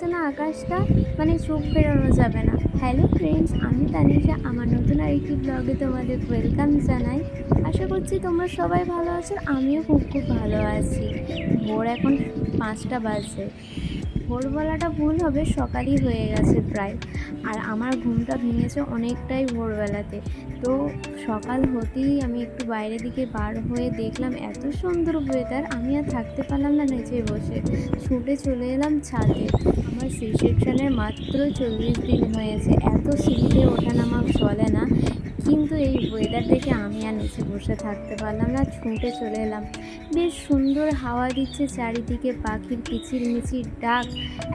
লাগছে না আকাশটা মানে চোখ বেরোনো যাবে না। হ্যালো ফ্রেন্ডস আমি তানিশা, আমার নতুন আর একটি ব্লগে তোমাদের ওয়েলকাম জানাই। আশা করছি তোমরা সবাই ভালো আছো, আমিও খুব খুব ভালো আছি। ভোর এখন পাঁচটা বাজে। ভোরবেলাটা ভুল হবে, সকালই হয়ে গেছে প্রায়। আর আমার ঘুমটা ভেঙেছে অনেকটাই ভোরবেলাতে। তো সকাল হতেই আমি একটু বাইরের দিকে বার হয়ে দেখলাম, এত সুন্দর ওয়েদার আমি আর থাকতে পারলাম না নিচে বসে। ছুটে চলে এলাম ছাদে। আমার সি সেকশনের মাত্র চল্লিশ দিন হয়েছে। এত সিঁড়িতে ওঠানামা চলে না কিন্তু এই ওয়েদার দেখে আমি আর নিচে বসে থাকতে পারলাম না, ছুটে চলে এলাম। বেশ সুন্দর হাওয়া দিচ্ছে চারিদিকে, পাখির কিচির মিচির ডাক।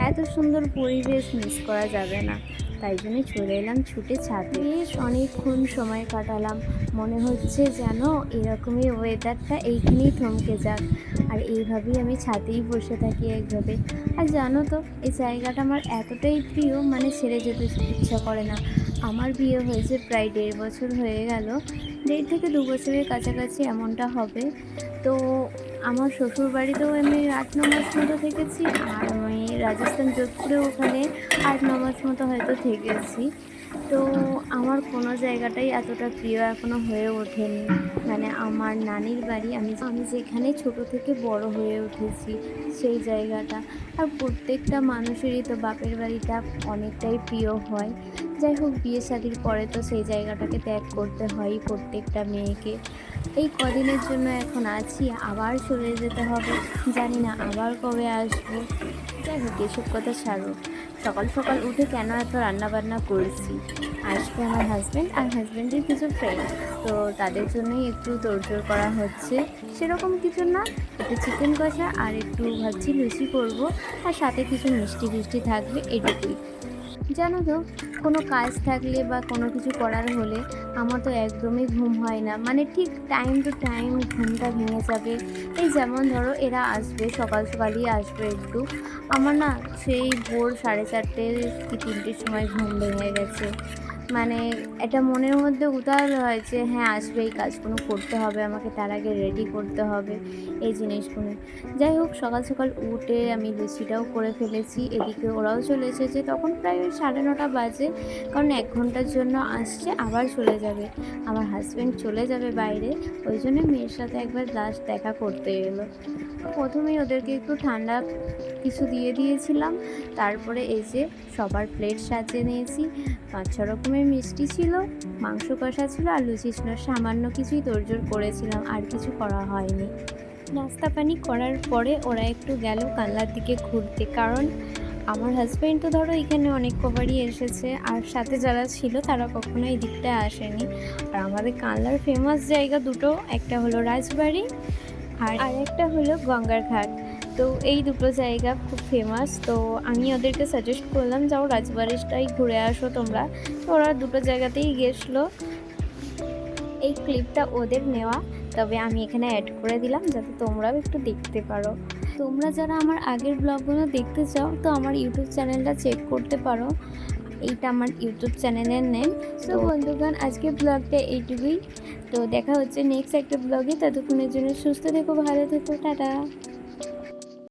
এত সুন্দর পরিবেশ মিস করা যাবে না। তাই জন্য চলে এলাম ছুটে ছাদে। বেশ অনেকক্ষণ সময় কাটালাম। মনে হচ্ছে যেন এরকমই ওয়েদারটা এইখানেই থমকে যাক। আর এইভাবেই আমি ছাদেই বসে থাকি একভাবে। আর জানো তো, এই জায়গাটা আমার এতটাই প্রিয় মানে ছেড়ে যেতে ইচ্ছা করে না। আমার বিয়ে হয়েছে প্রায় দেড় বছর হয়ে গেল। দেড় থেকে দু বছরের কাছাকাছি এমনটা হবে। তো আমার শ্বশুর বাড়িতেও আমি আট, ন মাস মতো থেকেছি। আর রাজস্থান যোধপুরে ওখানে আট ন মাস মতো হয়তো থেকেছি। তো আমার কোনো জায়গাটাই এতটা প্রিয় এখনও হয়ে ওঠেনি। মানে আমার নানির বাড়ি, আমি আমি যেখানে ছোট থেকে বড় হয়ে উঠেছি সেই জায়গাটা। আর প্রত্যেকটা মানুষেরই তো বাপের বাড়িটা অনেকটাই প্রিয় হয়। যাই হোক, বিয়ে শাদির পরে তো সেই জায়গাটাকে ত্যাগ করতে হয়ই প্রত্যেকটা মেয়েকে। এই কদিনের জন্য এখন আছি, আবার চলে যেতে হবে। জানি না আবার কবে আসব। যাই হোক, এসব কথা ছাড়ো। সকাল সকাল উঠে কেন এত রান্নাবান্না করছি? আসবে আমার হাজব্যান্ড আর হাজব্যান্ডের কিছু ফ্রেন্ড তো তাদের জন্যই একটু তোড়জোড় করা হচ্ছে। সেরকম কিছু না, একটু চিকেন কষা আর একটু ভাবছি লুচি করব। আর সাথে কিছু মিষ্টি ফিষ্টি থাকবে এটুকুই। জানো তো, কোনো কাজ থাকলে বা কোনো কিছু করার হলে আমার তো একদমই ঘুম হয় না। মানে ঠিক টাইম টু টাইম ঘুমটা ভেঙে যাবে। এই যেমন ধরো এরা আসবে, সকাল সকালই আসবে একটু। আমার না সেই ভোর সাড়ে চারটে কি তিনটের সময় ঘুম ভেঙে গেছে। মানে এটা মনের মধ্যে উতাল হয় যে হ্যাঁ আসবে, এই কাজগুলো করতে হবে, আমাকে তার আগে রেডি করতে হবে, এই জিনিসগুলো। যাই হোক, সকাল সকাল উঠে আমি লুচিটাও করে ফেলেছি। এদিকে ওরাও চলে এসেছে। তখন প্রায় ওই সাড়ে নটা বাজে, কারণ এক ঘণ্টার জন্য আসছে, আবার চলে যাবে। আমার হাজব্যান্ড চলে যাবে বাইরে। ওই জন্য মেয়ের সাথে একবার লাস্ট দেখা করতে এলো। প্রথমেই ওদেরকে একটু ঠান্ডা কিছু দিয়ে দিয়েছিলাম। তারপরে এই যে সবার প্লেট সাজিয়ে নিয়েছি। পাঁচ, ছ রকমের মিষ্টি ছিল, মাংস কষা ছিল, আর লুচি ছিল। সামান্য কিছুই তোড়জোড় করেছিলাম, আর কিছু করা হয়নি। নাস্তা পানি করার পরে ওরা একটু গেল কানলার দিকে ঘুরতে। কারণ আমার হাজব্যান্ড তো ধরো এখানে অনেক কবারই এসেছে, আর সাথে যারা ছিল তারা কখনো এই দিকটায় আসেনি। আর আমাদের কানলার ফেমাস জায়গা দুটো, একটা হলো রাজবাড়ি আর আরেকটা হলো গঙ্গার ঘাট। তো এই দুটো জায়গা খুব ফেমাস তো আমি ওদেরকে সাজেস্ট করলাম যাও রাজবাড়িটাই ঘুরে আসো তোমরা। তো ওরা দুটো জায়গাতেই গেছিল। এই ক্লিপটা ওদের নেওয়া। তবে আমি এখানে অ্যাড করে দিলাম যাতে তোমরাও একটু দেখতে পারো। তোমরা যারা আমার আগের ব্লগগুলো দেখতে চাও তো আমার ইউটিউব চ্যানেলটা চেক করতে পারো। এইটা আমার ইউটিউব চ্যানেলের নেম তো বন্ধুগণ আজকে ব্লগটা এইটুকুই। তো দেখা হচ্ছে নেক্সট একটা ব্লগে ততক্ষণের জন্য সুস্থ থেকো ভালো থেকো টাটা।